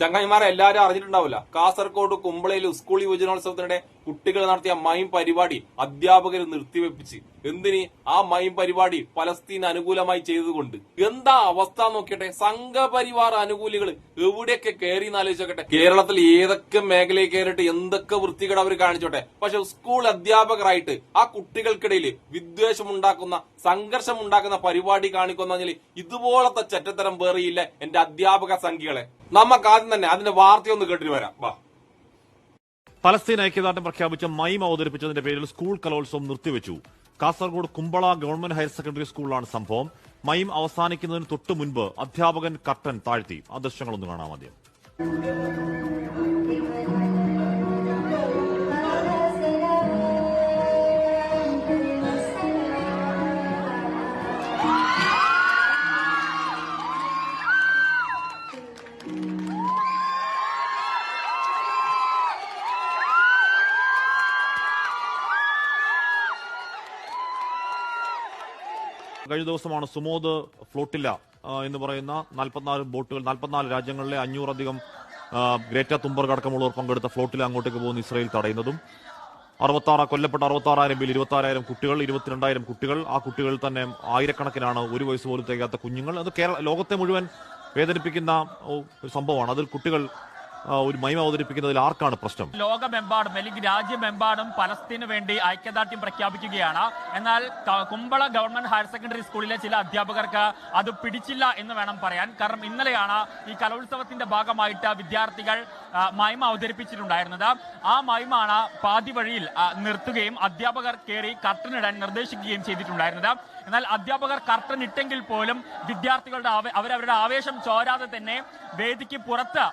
ചങ്ങായിമാരെ എല്ലാവരും അറിഞ്ഞിട്ടുണ്ടാവില്ല. കാസർഗോഡ് കുമ്പളയിൽ സ്കൂൾ യുവജനോത്സവത്തിനിടെ കുട്ടികൾ നടത്തിയ മൈം പരിപാടി അധ്യാപകർ നിർത്തിവെപ്പിച്ച്. എന്തിന്? ആ മൈം പരിപാടി പലസ്തീൻ അനുകൂലമായി ചെയ്തുകൊണ്ട് എന്താ അവസ്ഥ നോക്കിയട്ടെ? സംഘപരിവാർ അനുകൂലികൾ എവിടെയൊക്കെ കയറി എന്നാലോചിച്ചോട്ടെ കേരളത്തിൽ ഏതൊക്കെ മേഖലയിൽ കയറിയിട്ട് എന്തൊക്കെ വൃത്തികേട് അവർ കാണിച്ചോട്ടെ? പക്ഷെ സ്കൂൾ അധ്യാപകരായിട്ട് ആ കുട്ടികൾക്കിടയിൽ വിദ്വേഷം ഉണ്ടാക്കുന്ന സംഘർഷം ഉണ്ടാക്കുന്ന പരിപാടി കാണിക്കുന്നതിൽ ഇതുപോലത്തെ ചെറ്റത്തരം വേറിയില്ല എന്റെ അധ്യാപക സംഖ്യകളെ നമുക്ക് ആദ്യം തന്നെ അതിന്റെ വാർത്തയൊന്ന് കേട്ടിട്ട് വരാം. വാ. പലസ്തീൻ ഐക്യദാർഢ്യം പ്രഖ്യാപിച്ച മൈം അവതരിപ്പിച്ചതിന്റെ പേരിൽ സ്കൂൾ കലോത്സവം നിർത്തിവെച്ചു. Kasaragod Kumbala government higher secondary സ്കൂളിലാണ് സംഭവം. മൈം അവസാനിക്കുന്നതിന് തൊട്ടു മുൻപ് അധ്യാപകൻ കട്ടൻ താഴ്ത്തി. ആ ദൃശ്യങ്ങളൊന്ന് കാണാം ആദ്യം. കഴിഞ്ഞ ദിവസമാണ് സുമോദ് ഫ്ലോട്ടില്ല എന്ന് പറയുന്ന നാൽപ്പത്തിനാല് ബോട്ടുകൾ നാൽപ്പത്തിനാല് രാജ്യങ്ങളിലെ അഞ്ഞൂറധികം ഗ്രേറ്റ തുമ്പർഗ് അടക്കമുള്ളവർ പങ്കെടുത്ത ഫ്ലോട്ടിൽ അങ്ങോട്ടേക്ക് പോകുന്ന ഇസ്രയേൽ തടയുന്നതും. അറുപത്താറ് കൊല്ലപ്പെട്ട അറുപത്താറായിരം പേരിൽ ഇരുപത്താറായിരം കുട്ടികൾ ഇരുപത്തിരണ്ടായിരം കുട്ടികൾ. ആ കുട്ടികളിൽ തന്നെ ആയിരക്കണക്കിനാണ് ഒരു വയസ്സ് പോലും തികയാത്ത കുഞ്ഞുങ്ങൾ. അത് കേരള ലോകത്തെ മുഴുവൻ വേദനിപ്പിക്കുന്ന സംഭവമാണ്. അതിൽ കുട്ടികൾ ഒരു മൈമ അവതരിപ്പിക്കുന്നതിൽ ആർക്കാണ് പ്രശ്നം? ലോകമെമ്പാടും അല്ലെങ്കിൽ രാജ്യമെമ്പാടും പലസ്തീന് വേണ്ടി ഐക്യദാർഢ്യം പ്രഖ്യാപിക്കുകയാണ്. എന്നാൽ കുമ്പള ഗവൺമെന്റ് ഹയർ സെക്കൻഡറി സ്കൂളിലെ ചില അധ്യാപകർക്ക് അത് പിടിച്ചില്ല എന്ന് വേണം പറയാൻ. കാരണം ഇന്നലെയാണ് ഈ കലോത്സവത്തിന്റെ ഭാഗമായിട്ട് വിദ്യാർത്ഥികൾ മൈമ അവതരിപ്പിച്ചിട്ടുണ്ടായിരുന്നത്. ആ മൈമാണ് പാതി വഴിയിൽ നിർത്തുകയും അധ്യാപകർ കയറി കർട്ടനിടാൻ നിർദ്ദേശിക്കുകയും ചെയ്തിട്ടുണ്ടായിരുന്നത്. എന്നാൽ അധ്യാപകർ കർട്ടൻ ഇട്ടെങ്കിൽ പോലും വിദ്യാർത്ഥികളുടെ അവരവരുടെ ആവേശം ചോരാതെ തന്നെ വേദിക്ക് പുറത്ത്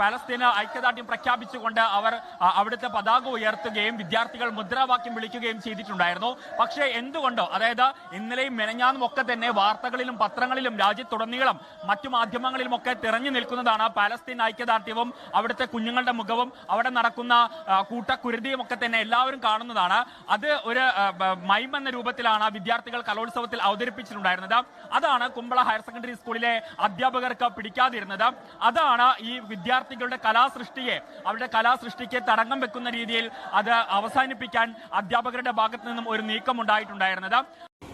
പലസ്തീന് ഐക്യദാർഢ്യം പ്രഖ്യാപിച്ചുകൊണ്ട് അവർ അവിടുത്തെ പതാക ഉയർത്തുകയും വിദ്യാർത്ഥികൾ മുദ്രാവാക്യം വിളിക്കുകയും ചെയ്തിട്ടുണ്ടായിരുന്നു. പക്ഷേ എന്തുകൊണ്ടോ അതായത് ഇന്നലെയും മെനഞ്ഞാന്നും ഒക്കെ തന്നെ വാർത്തകളിലും പത്രങ്ങളിലും രാജ്യത്തുടനീളം മറ്റു മാധ്യമങ്ങളിലും ഒക്കെ തിരഞ്ഞു നിൽക്കുന്നതാണ് പാലസ്തീൻ ഐക്യദാർഢ്യവും അവിടുത്തെ കുഞ്ഞുങ്ങളുടെ മുഖവും അവിടെ നടക്കുന്ന കൂട്ടക്കുരുതിയും ഒക്കെ തന്നെ എല്ലാവരും കാണുന്നതാണ്. അത് ഒരു മൈം എന്ന രൂപത്തിലാണ് വിദ്യാർത്ഥികൾ കലോത്സവത്തിൽ അവതരിപ്പിച്ചിട്ടുണ്ടായിരുന്നത്. അതാണ് കുമ്പള ഹയർ സെക്കൻഡറി സ്കൂളിലെ അധ്യാപകർക്ക് പിടിക്കാതിരുന്നത്. അതാണ് ഈ വിദ്യാർത്ഥികളുടെ കലാസൃഷ്ടിയെ അവരുടെ കലാസൃഷ്ടിക്ക് തടങ്കം വെക്കുന്ന രീതിയിൽ അത് അവസാനിപ്പിക്കാൻ അധ്യാപകരുടെ ഭാഗത്തു നിന്നും ഒരു നീക്കം ഉണ്ടായിട്ടുണ്ടായിരുന്നത്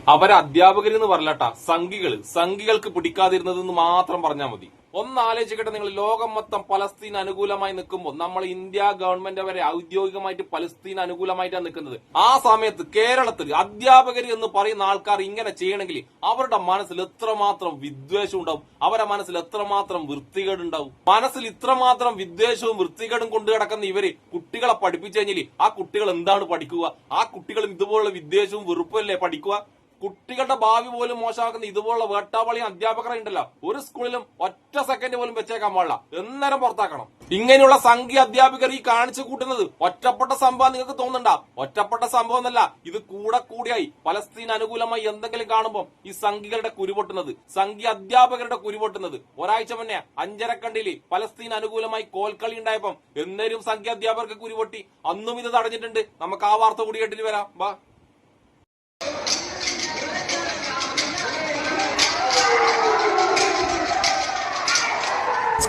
അവരെ അധ്യാപകരെന്ന് പറഞ്ഞാട്ട സംഘികൾ സംഘികൾക്ക് പിടിക്കാതിരുന്നതെന്ന് മാത്രം പറഞ്ഞാൽ മതി. ഒന്ന് ആലോചിക്കട്ടെ നിങ്ങൾ ലോകം മൊത്തം പലസ്തീൻ അനുകൂലമായി നിൽക്കുമ്പോൾ നമ്മൾ ഇന്ത്യ ഗവൺമെന്റ് വരെ ഔദ്യോഗികമായിട്ട് പലസ്തീൻ അനുകൂലമായിട്ടാണ് നിൽക്കുന്നത്. ആ സമയത്ത് കേരളത്തിൽ അധ്യാപകർ എന്ന് പറയുന്ന ആൾക്കാർ ഇങ്ങനെ ചെയ്യണമെങ്കിൽ അവരുടെ മനസ്സിൽ എത്രമാത്രം വിദ്വേഷം ഉണ്ടാവും? അവരുടെ മനസ്സിൽ എത്രമാത്രം വൃത്തികേടുണ്ടാവും മനസ്സിൽ ഇത്രമാത്രം വിദ്വേഷവും വൃത്തികേടും കൊണ്ടു കിടക്കുന്ന ഇവർ കുട്ടികളെ പഠിപ്പിച്ചു കഴിഞ്ഞാൽ ആ കുട്ടികൾ എന്താണ് പഠിക്കുക? ആ കുട്ടികൾ ഇതുപോലുള്ള വിദ്വേഷവും വെറുപ്പല്ലേ പഠിക്കുക? കുട്ടികളുടെ ഭാവി പോലും മോശമാക്കുന്ന ഇതുപോലുള്ള വേട്ടാവളിയും അധ്യാപകരെ ഉണ്ടല്ലോ. ഒരു സ്കൂളിലും ഒറ്റ സെക്കൻഡ് പോലും വെച്ചേക്കാൻ പാടില്ല. എന്നേരം പുറത്താക്കണം. ഇങ്ങനെയുള്ള സംഖ്യ അധ്യാപകർ ഈ കാണിച്ചു കൂട്ടുന്നത് ഒറ്റപ്പെട്ട സംഭവം നിങ്ങൾക്ക് തോന്നണ്ട ഒറ്റപ്പെട്ട സംഭവം എന്നല്ല ഇത് കൂടെ കൂടിയായി പലസ്തീൻ അനുകൂലമായി എന്തെങ്കിലും കാണുമ്പോൾ ഈ സംഖ്യകളുടെ കുരുപൊട്ടുന്നത് സംഖ്യ അധ്യാപകരുടെ കുരുപൊട്ടുന്നത് ഒരാഴ്ച മുന്നേ അഞ്ചരക്കണ്ടിയിൽ പലസ്തീൻ അനുകൂലമായി കോൽക്കളി ഉണ്ടായപ്പം എന്നേരും സംഖ്യ അധ്യാപകർക്ക് കുരുപൊട്ടി അന്നും ഇത് തടഞ്ഞിട്ടുണ്ട്. നമുക്ക് ആ വാർത്ത കൂടി കേട്ടിട്ട് വരാം. വാ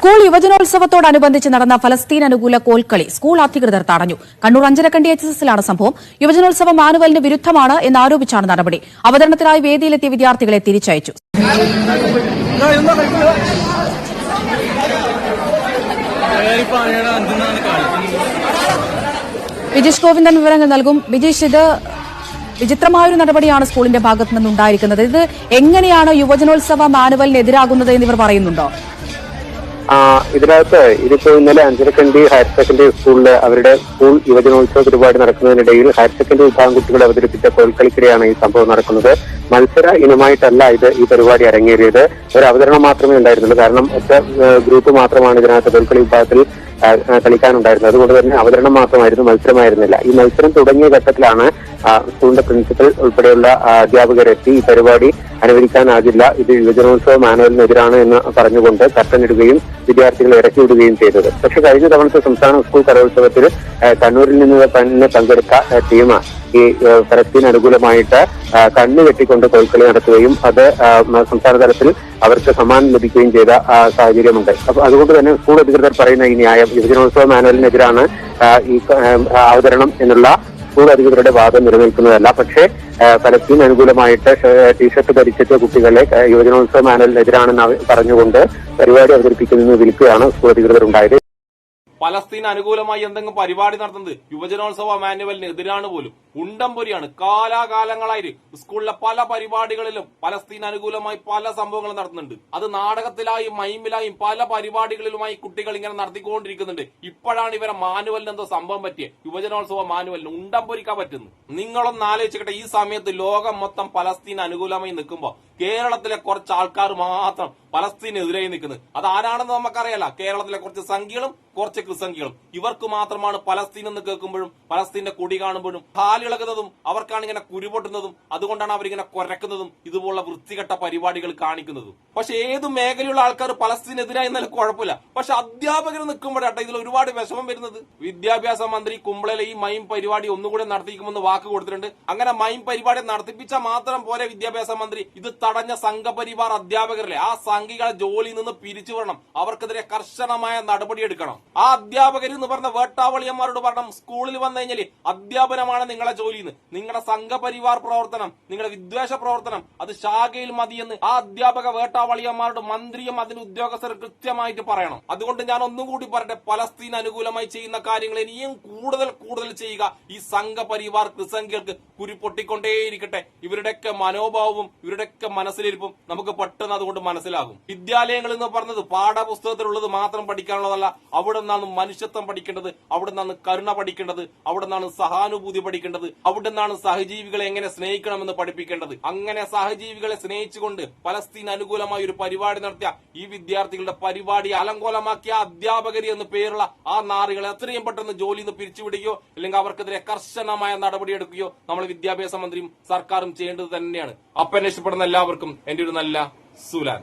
സ്കൂൾ യുവജനോത്സവത്തോടനുബന്ധിച്ച് നടന്ന ഫലസ്തീൻ അനുകൂല കോൽക്കളി സ്കൂൾ അധികൃതർ തടഞ്ഞു. കണ്ണൂർ അഞ്ചരക്കണ്ടി എച്ച് എസ് എസിലാണ് സംഭവം. യുവജനോത്സവം മാനുവലിന് വിരുദ്ധമാണ് എന്നാരോപിച്ചാണ് നടപടി. അവതരണത്തിനായി വേദിയിലെത്തിയ വിദ്യാർത്ഥികളെ തിരിച്ചയച്ചു. വിജീഷ് ഗോവിന്ദൻ വിവരങ്ങൾ നൽകും. വിജീഷ് ഇത് വിചിത്രമായൊരു നടപടിയാണ് സ്കൂളിന്റെ ഭാഗത്തു നിന്നുണ്ടായിരിക്കുന്നത് ഇത് എങ്ങനെയാണ് യുവജനോത്സവ മാനുവലിനെതിരാകുന്നത് എന്നിവർ പറയുന്നുണ്ടോ? ഇതിനകത്ത് ഇതിപ്പോ ഇന്നലെ അഞ്ചരക്കണ്ടി ഹയർ സെക്കൻഡറി സ്കൂളിൽ അവരുടെ സ്കൂൾ യുവജനോത്സവ പരിപാടി നടക്കുന്നതിനിടയിൽ ഹയർ സെക്കൻഡറി വിഭാഗം കുട്ടികൾ അവതരിപ്പിച്ച കോൽക്കളിക്കിടെയാണ് ഈ സംഭവം നടക്കുന്നത്. മത്സര ഇനമായിട്ടല്ല ഇത് ഈ പരിപാടി അരങ്ങേറിയത്. ഒരു അവതരണം മാത്രമേ ഉണ്ടായിരുന്നുള്ളൂ. കാരണം ഒറ്റ ഗ്രൂപ്പ് മാത്രമാണ് ഇതിനകത്ത് കോൽക്കളി വിഭാഗത്തിൽ കളിക്കാനുണ്ടായിരുന്നത്. അതുകൊണ്ട് തന്നെ അവതരണം മാത്രമായിരുന്നു മത്സരമായിരുന്നില്ല. ഈ മത്സരം തുടങ്ങിയ ഘട്ടത്തിലാണ് സ്കൂളിന്റെ പ്രിൻസിപ്പൽ ഉൾപ്പെടെയുള്ള അധ്യാപകരെത്തി ഈ പരിപാടി അനുവദിക്കാനാകില്ല. ഇത് യുവജനോത്സവ മാനുവലിനെതിരാണ് എന്ന് പറഞ്ഞുകൊണ്ട് കട്ടനിടുകയും വിദ്യാർത്ഥികളെ ഇറക്കി വിടുകയും ചെയ്തത്. പക്ഷെ കഴിഞ്ഞ തവണത്തെ സംസ്ഥാന സ്കൂൾ കലോത്സവത്തിൽ കണ്ണൂരിൽ നിന്ന് തന്നെ പങ്കെടുത്ത ടീം ഈ ഫലസ്തീൻ അനുകൂലമായിട്ട് കണ്ണു കെട്ടിക്കൊണ്ട് കോൽക്കളി നടത്തുകയും അത് സംസ്ഥാന തലത്തിൽ അവർക്ക് സമ്മാനം ലഭിക്കുകയും ചെയ്ത സാഹചര്യമുണ്ട്. അപ്പൊ അതുകൊണ്ട് തന്നെ സ്കൂൾ അധികൃതർ പറയുന്ന ഈ ന്യായം യുവജനോത്സവ മാനുവലിനെതിരാണ് ഈ അവതരണം എന്നുള്ള സ്കൂൾ അധികൃതരുടെ വാദം നിലനിൽക്കുന്നതല്ല. പക്ഷേ ഫലസ്തീൻ അനുകൂലമായിട്ട് ടീഷർട്ട് ധരിച്ചിട്ട് കുട്ടികളെ യുവജനോത്സവ മാനുവലിനെതിരാണെന്ന് പറഞ്ഞുകൊണ്ട് പരിപാടി അവതരിപ്പിക്കുന്നതിന് വിളിക്കുകയാണ് സ്കൂൾ അധികൃതർ ഉണ്ടായത് പലസ്തീൻ അനുകൂലമായി എന്തെങ്കിലും പരിപാടി നടത്തുന്നത് യുവജനോത്സവ മാനുവലിന് എതിരാണ് പോലും. ഉണ്ടംപൊരിയാണ്. കാലാകാലങ്ങളായി സ്കൂളിലെ പല പരിപാടികളിലും പലസ്തീൻ അനുകൂലമായി പല സംഭവങ്ങളും നടത്തുന്നുണ്ട്. അത് നാടകത്തിലായും മൈമിലായും പല പരിപാടികളിലുമായി കുട്ടികൾ ഇങ്ങനെ നടത്തിക്കൊണ്ടിരിക്കുന്നുണ്ട്. ഇപ്പോഴാണ് ഇവരെ മാനുവലിന് എന്തോ സംഭവം പറ്റിയ. യുവജനോത്സവ മാനുവലിന് ഉണ്ടംപൊരിക്കാൻ പറ്റുന്നു. നിങ്ങളൊന്ന് ആലോചിക്കട്ടെ ഈ സമയത്ത് ലോകം മൊത്തം പലസ്തീൻ അനുകൂലമായി നിൽക്കുമ്പോൾ കേരളത്തിലെ കുറച്ച് ആൾക്കാർ മാത്രം പലസ്തീനെതിരെ നിൽക്കുന്നത്. അത് ആരാണെന്ന് നമുക്കറിയാല. കേരളത്തിലെ കുറച്ച് സംഖ്യകളും കുറച്ച് ക്രിസംഖ്യകളും ഇവർക്ക് മാത്രമാണ് പലസ്തീൻ എന്ന് കേൾക്കുമ്പോഴും പലസ്തീന്റെ കൊടി കാണുമ്പോഴും കാലിളകുന്നതും അവർക്കാണ് ഇങ്ങനെ കുരുപൊട്ടുന്നതും അതുകൊണ്ടാണ് അവരിങ്ങനെ കുരക്കുന്നതും ഇതുപോലുള്ള വൃത്തികെട്ട പരിപാടികൾ കാണിക്കുന്നതും. പക്ഷെ ഏത് മേഖലയുള്ള ആൾക്കാർ പലസ്തീനെതിരായി എന്നാലും കുഴപ്പമില്ല. പക്ഷെ അധ്യാപകർ നിൽക്കുമ്പോഴാട്ടെ ഇതിൽ ഒരുപാട് വിഷമം വരുന്നത്. വിദ്യാഭ്യാസ മന്ത്രി കുമ്പളയിലെ ഈ മൈം പരിപാടി ഒന്നുകൂടെ നടത്തിക്കുമെന്ന് വാക്ക് കൊടുത്തിട്ടുണ്ട്. അങ്ങനെ മൈം പരിപാടി നടത്തിപ്പിച്ചാൽ മാത്രം പോലെ വിദ്യാഭ്യാസ മന്ത്രി. ഇത് തടഞ്ഞ സംഘപരിവാർ അധ്യാപകരിലെ ആ സംഘികളെ ജോലിയിൽ നിന്ന് പിരിച്ചു വരണം അവർക്കെതിരെ കർശനമായ നടപടിയെടുക്കണം ആ അധ്യാപകർ എന്ന് പറഞ്ഞ വേട്ടാവളിയന്മാരോട് പറയണം സ്കൂളിൽ വന്നു കഴിഞ്ഞാൽ അധ്യാപനമാണ് നിങ്ങളെ ജോലിന്ന് നിങ്ങളുടെ സംഘപരിവാർ പ്രവർത്തനം നിങ്ങളുടെ വിദ്വേഷ പ്രവർത്തനം അത് ശാഖയിൽ മതിയെന്ന് ആ അധ്യാപക വേട്ടാവളിയന്മാരോട് മന്ത്രിയും അതിന്റെ ഉദ്യോഗസ്ഥർ കൃത്യമായിട്ട് പറയണം. അതുകൊണ്ട് ഞാൻ ഒന്നും കൂടി പറയട്ടെ പലസ്തീൻ അനുകൂലമായി ചെയ്യുന്ന കാര്യങ്ങൾ ഇനിയും കൂടുതൽ കൂടുതൽ ചെയ്യുക. ഈ സംഘപരിവാർ ക്രിസംഖ്യർക്ക് കുരുപൊട്ടിക്കൊണ്ടേയിരിക്കട്ടെ. ഇവരുടെയൊക്കെ മനോഭാവവും ഇവരുടെയൊക്കെ മനസ്സിലിരിപ്പും നമുക്ക് പെട്ടെന്ന് അതുകൊണ്ട് മനസ്സിലാകും. വിദ്യാലയങ്ങൾ എന്ന് പറഞ്ഞത് പാഠപുസ്തകത്തിലുള്ളത് മാത്രം പഠിക്കാനുള്ളതല്ല. അവിടെ നിന്നാണ് മനുഷ്യത്വം പഠിക്കേണ്ടത് അവിടെ നിന്നാണ് കരുണ പഠിക്കേണ്ടത് അവിടെ നിന്നാണ് സഹാനുഭൂതി പഠിക്കേണ്ടത് അവിടെ നിന്നാണ് സഹജീവികളെ എങ്ങനെ സ്നേഹിക്കണമെന്ന് പഠിപ്പിക്കേണ്ടത്. അങ്ങനെ സഹജീവികളെ സ്നേഹിച്ചുകൊണ്ട് പലസ്തീൻ അനുകൂലമായി ഒരു പരിപാടി നടത്തിയ ഈ വിദ്യാർത്ഥികളുടെ പരിപാടി അലങ്കോലമാക്കിയ അധ്യാപകരി എന്ന് പേരുള്ള ആ നാറുകളെ എത്രയും പെട്ടെന്ന് ജോലിയിൽ നിന്ന് പിരിച്ചുവിടുകയോ അല്ലെങ്കിൽ അവർക്കെതിരെ കർശനമായ നടപടിയെടുക്കുകയോ നമ്മൾ വിദ്യാഭ്യാസ മന്ത്രിയും സർക്കാരും ചെയ്യേണ്ടത് തന്നെയാണ്. അപ്പനെ ഇഷ്ടപ്പെടുന്ന എല്ലാവർക്കും എന്റെ ഒരു നല്ല സുലാൻ.